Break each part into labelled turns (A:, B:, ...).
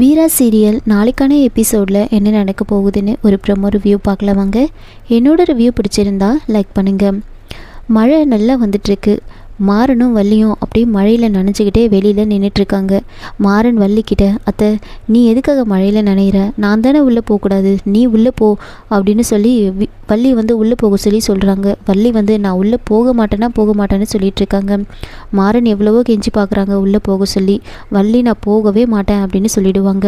A: வீரா serial நாளைக்கான எபிசோடில் என்ன நடக்க போகுதுன்னு ஒரு ப்ரொமோ ரிவ்யூ பார்க்கலாம் வாங்க. என்னோட ரிவ்யூ பிடிச்சிருந்தா லைக் பண்ணுங்கள் மழை நல்லா வந்துட்டுருக்கு. மாறனும் வள்ளியும் அப்படியே மழையில் நனைஞ்சிக்கிட்டே வெளியில் நின்றுட்டுருக்காங்க மாறன் வள்ளிக்கிட்ட அத்தை நீ எதுக்காக மழையில் நனைகிற நான் தானே உள்ளே போகக்கூடாது. நீ உள்ளே போ அப்படின்னு சொல்லி வள்ளி வந்து உள்ளே போக சொல்லி சொல்கிறாங்க வள்ளி வந்து நான் உள்ளே போக மாட்டேன்னா போக மாட்டேன்னு சொல்லிட்டு இருக்காங்க. மாறன் எவ்வளவோ கெஞ்சி பார்க்குறாங்க உள்ளே போக சொல்லி. வள்ளி நான் போகவே மாட்டேன் அப்படின்னு சொல்லிடுவாங்க.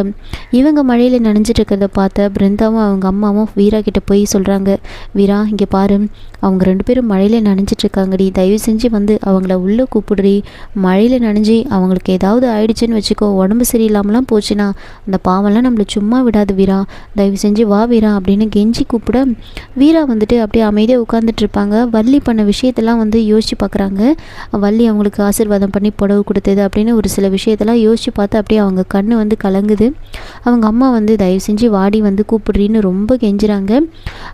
A: இவங்க மழையில் நனைஞ்சிட்டு இருக்கிறத பார்த்த பிருந்தாவும் அவங்க அம்மாவும் வீரா கிட்ட போய் சொல்கிறாங்க வீரா இங்கே பாரு. அவங்க ரெண்டு பேரும் மழையில் நனைஞ்சிட்ருக்காங்கடி தயவு செஞ்சு வந்து அவங்கள உள்ளே கூப்பிடுறி மழையில் நனைஞ்சி அவங்களுக்கு ஏதாவது ஆயிடுச்சுன்னு வச்சுக்கோ. உடம்பு சரியில்லாமலாம் போச்சுன்னா அந்த பாவம்லாம் நம்மளை சும்மா விடாது வீரா. தயவு செஞ்சு வா வீரா அப்படின்னு கெஞ்சி கூப்பிட வீரா வந்துட்டு அப்படியே அமைதியாக உட்காந்துட்ருப்பாங்க வள்ளி பண்ண விஷயத்தெல்லாம் வந்து யோசிச்சு பார்க்குறாங்க வள்ளி அவங்களுக்கு ஆசீர்வாதம் பண்ணி புடவை கொடுத்தது அப்படின்னு ஒரு சில விஷயத்தெல்லாம் யோசிச்சு பார்த்து அப்படியே அவங்க கண்ணு வந்து கலங்குது. அவங்க அம்மா வந்து தயவு செஞ்சு வாடி வந்து கூப்பிடுறின்னு ரொம்ப கெஞ்சுறாங்க.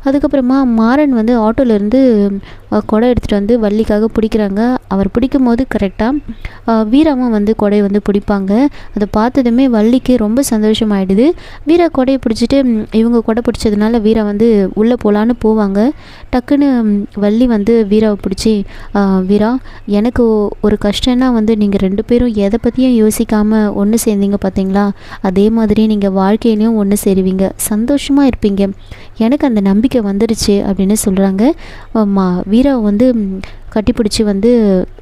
A: அதுக்கப்புறமா மாறன் வந்து ஆட்டோலேருந்து வந்து கொடை எடுத்துகிட்டு வந்து வள்ளிக்காக பிடிக்கிறாங்க. அவர் பிடிக்கும் போது கரெக்டாக வீராவும் வந்து கொடை வந்து பிடிப்பாங்க. அதை பார்த்ததுமே வள்ளிக்கு ரொம்ப சந்தோஷமாயிடுது. வீரா கொடையை பிடிச்சிட்டு இவங்க கொடை பிடிச்சதுனால வீரா வந்து உள்ளே போகலான்னு போவாங்க. டக்குன்னு வள்ளி வந்து வீராவை பிடிச்சி வீரா எனக்கு ஒரு கஷ்டம்னா வந்து நீங்கள் ரெண்டு பேரும் எதை பற்றியும் யோசிக்காமல் ஒன்று சேர்ந்தீங்க பார்த்தீங்களா அதே மாதிரி நீங்கள் வாழ்க்கையிலையும் ஒன்று சேருவீங்க. சந்தோஷமாக இருப்பீங்க. எனக்கு அந்த நம்பிக்கை வந்துடுச்சு அப்படின்னு சொல்கிறாங்க மா வீரா வந்து கட்டிப்பிடிச்சி வந்து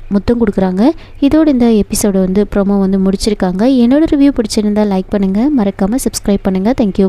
A: முத்தம் கொடுக்குறாங்க. இதோட இந்த எபிசோடு வந்து ப்ரொமோ வந்து முடிச்சிருக்காங்க. என்னோட ரிவ்யூ பிடிச்சிருந்தா லைக் பண்ணுங்கள் மறக்காமல் சப்ஸ்கிரைப் பண்ணுங்கள் தேங்க்யூ